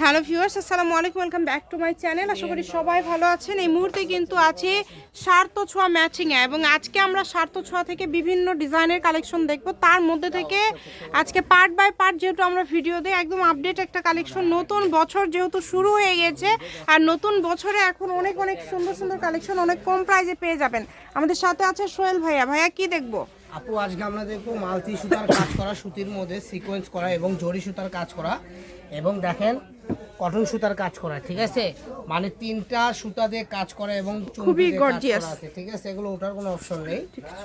Hello viewers, আসসালামু আলাইকুম, welcome back to my channel. আশা করি সবাই ভালো আছেন। এই মুহূর্তে কিন্তু আছে স্বার্থ ছোঁয়া ম্যাচিংয়ে এবং আজকে আমরা স্বার্থ ছোঁয়া থেকে বিভিন্ন ডিজাইনের কালেকশন দেখব। তার মধ্যে থেকে আজকে পার্ট বাই পার্ট যেহেতু আমরা ভিডিও দিই, একদম আপডেট একটা কালেকশন নতুন বছর যেহেতু শুরু হয়ে গেছে আর নতুন বছরে এখন অনেক অনেক সুন্দর সুন্দর কালেকশন অনেক কম প্রাইজে পেয়ে যাবেন। আমাদের সাথে আছে সোহেল ভাইয়া। ভাইয়া, কি দেখব? আপু, আজকে আমরা দেখব মালতি সুতার কাজ করা, সুতির মধ্যে সিকোয়েন্স করা এবং জরি সুতার কাজ করা। এবং দেখেন কটন সুতার কাজ করা ঠিক আছে? মানে তিনটা সুতা দিয়ে কাজ করা এবং খুবই gorgeous। আছে, ঠিক আছে? এগুলো ওঠার কোনো অপশন নেই।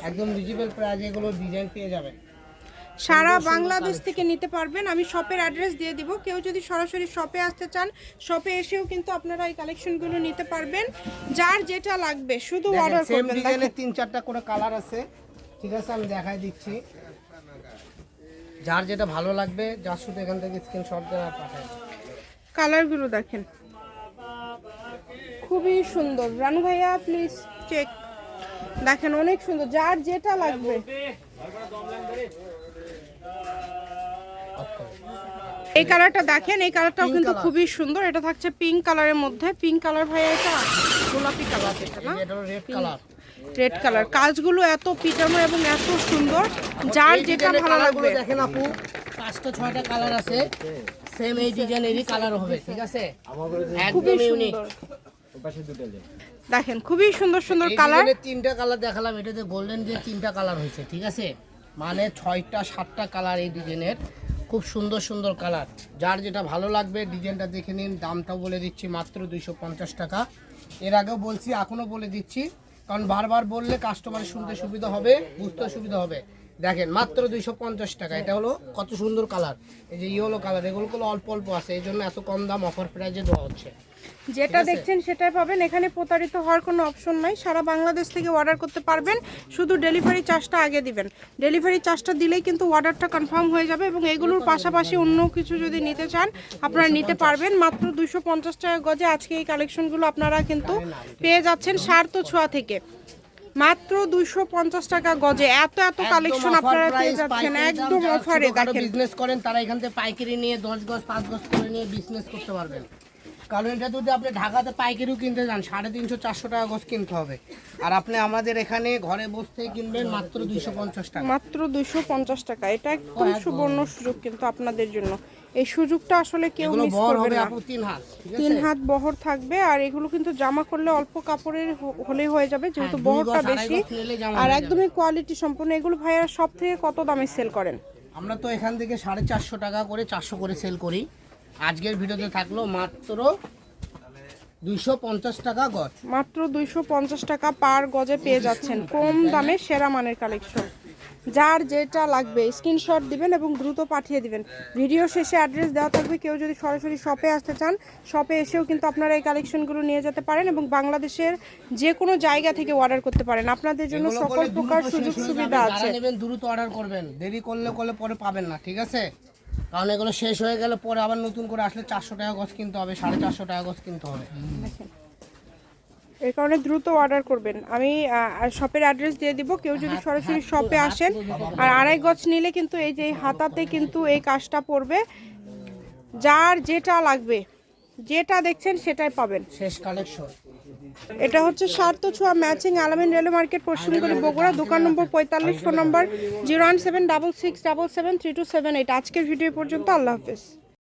একদম ভিজিবল প্রাইজে এগুলো ডিজাইন পেয়ে যাবেন। সারা বাংলাদেশ থেকে নিতে পারবেন। আমি শপের অ্যাড্রেস দিয়ে দিব। কেউ যদি সরাসরি শপে আসতে চান শপে এসেও কিন্তু আপনারা এই কালেকশনগুলো নিতে পারবেন। যার যেটা লাগবে শুধু অর্ডার করবেন। তিন চারটা করে কালার আছে। ঠিক আছে আমি দেখাই দিচ্ছি। যার যেটা ভালো লাগবে যার শুধু এখান থেকে স্ক্রিনশট দেওয়া পাঠায় কালারগুলো দেখেন। খুবই সুন্দর। রানু ভাইয়া প্লিজ চেক দেখেন অনেক সুন্দর। যার যেটা লাগবে। এই কালারটা দেখেন এই কালারটাও কিন্তু খুবই সুন্দর। এটা থাকছে পিঙ্ক কালারের মধ্যে। পিঙ্ক কালার ভাইয়া এটা গোলাপি কালার এটা না? এটা রেড কালার রেড কালার কাজগুলো এত পিটানো এবং এত সুন্দর যার যেটা ভালো লাগবে। দেখেন আপু পাঁচটা ছয়টা কালার আছে সেম এই ডিজাইনেরই কালার হবে ঠিক আছে? একদম ইউনিক দেখেন খুবই সুন্দর সুন্দর কালার তিনটা কালার দেখালাম এটাতে গোল্ডেন যে তিনটা কালার হয়েছে ঠিক আছে? মানে ছয়টা সাতটা কালার এই ডিজাইনের। খুব সুন্দর সুন্দর কালার যার যেটা ভালো লাগবে ডিজাইনটা দেখে নিন দামটাও বলে দিচ্ছি মাত্র দুইশো পঞ্চাশ টাকা। এর আগেও বলছি এখনও বলে দিচ্ছি কারণ বারবার বললে কাস্টমারের শুনতে সুবিধা হবে বুঝতে সুবিধা হবে। দেখেন মাত্র দুইশো পঞ্চাশ টাকা। এটা হলো কত সুন্দর কালার। এই যে ইয়েলো কালার এগুলো অল্প অল্প আছে এই জন্য এত কম দাম অফার প্রাইজে দেওয়া হচ্ছে। যেটা দেখছেন সেটাই পাবেন। এখানে প্রতারিত হওয়ার কোনো অপশন নাই। সারা বাংলাদেশ থেকে অর্ডার করতে পারবেন। শুধু ডেলিভারি চার্জটা আগে দিবেন। ডেলিভারি চার্জটা দিলেই কিন্তু অর্ডারটা কনফার্ম হয়ে যাবে এবং এগুলোর পাশাপাশি অন্য কিছু যদি নিতে চান আপনারা নিতে পারবেন। মাত্র দুশো পঞ্চাশ টাকা গজে আজকে এই কালেকশনগুলো আপনারা কিন্তু পেয়ে যাচ্ছেন স্বার্থ ছোঁয়া থেকে। মাত্র দুইশো পঞ্চাশ টাকা গজে। এত এত কালেকশন আপনারা পেয়ে যাচ্ছেন। একদম অফারে দেখেন। বিজনেস করেন তারা এখান থেকে পাইকারি নিয়ে দশ গজ পাঁচ গজ করে নিয়ে বিজনেস করতে পারবেন। কারণ এটা যদি আপনি ঢাকাতে পাইকারিও কিনতে যান সাড়ে তিনশো চারশো টাকা গজ কিনতে হবে। আর আপনি আমাদের এখানে ঘরে বসতে কিনবেন মাত্র দুইশো পঞ্চাশ টাকা। মাত্র দুইশো পঞ্চাশ টাকা। এটা একদম। সুবর্ণ সুযোগ কিন্তু আপনাদের জন্য। এই সুযোগটা আসলে কেউ মিস করবে না। তিন হাত ঠিক তিন হাত বহর থাকবে আর এগুলো কিন্তু জামা করলে অল্প কাপড়ের হলেই হয়ে যাবে যেহেতু বহরটা বেশি। আর একদমই কোয়ালিটি সম্পূর্ণ এগুলো ভাইয়ারা সব থেকে কত দামে সেল করেন? আমরা তো এখান থেকে সাড়ে চারশো টাকা করে চারশো করে সেল করি। আজকের ভিডিওতে থাকল মাত্র দুইশো পঞ্চাশ টাকা গজ। মাত্র দুইশো পঞ্চাশ টাকা পার গজে পেয়ে যাচ্ছেন কম দামে সেরা মানের কালেকশন যার যেটা লাগবে স্ক্রিনশট দিবেন এবং দ্রুত পাঠিয়ে দিবেন। ভিডিও শেষে অ্যাড্রেস দেওয়া থাকবে কেউ যদি সরাসরি শপে আসতে চান শপে এসেও কিন্তু আপনারা এই কালেকশনগুলো নিয়ে যেতে পারেন এবং বাংলাদেশের যে কোনো জায়গা থেকে অর্ডার করতে পারেন। আপনাদের জন্য সকল প্রকার সুযোগ সুবিধা আছে। নেবেন দ্রুত অর্ডার করবেন। দেরি করলে করলে পরে পাবেন না ঠিক আছে? কারণ এগুলো শেষ হয়ে গেলে পরে আবার নতুন করে আসলে চারশো টাকা গছ কিনতে হবে সাড়ে চারশো টাকা গছ কিনতে হবে। এই কারণে দ্রুত অর্ডার করবেন। আমি শপের অ্যাড্রেস দিয়ে দিব। কেউ যদি সরাসরি শপে আসেন আর আড়াই গজ নিলে কিন্তু এই যে হাতাতে কিন্তু এই কাজটা পড়বে। যার যেটা লাগবে যেটা দেখছেন সেটাই পাবেন। শেষ কালেকশন এটা হচ্ছে স্বার্থ ছোঁয়া ম্যাচিং আলামিন রেলওয়ে মার্কেট পশ্চিমগলি বগুড়া দোকান নম্বর পঁয়তাল্লিশ phone number zero one seven double six double seven three two seven eight. আজকের ভিডিও পর্যন্ত আল্লাহ হাফেজ।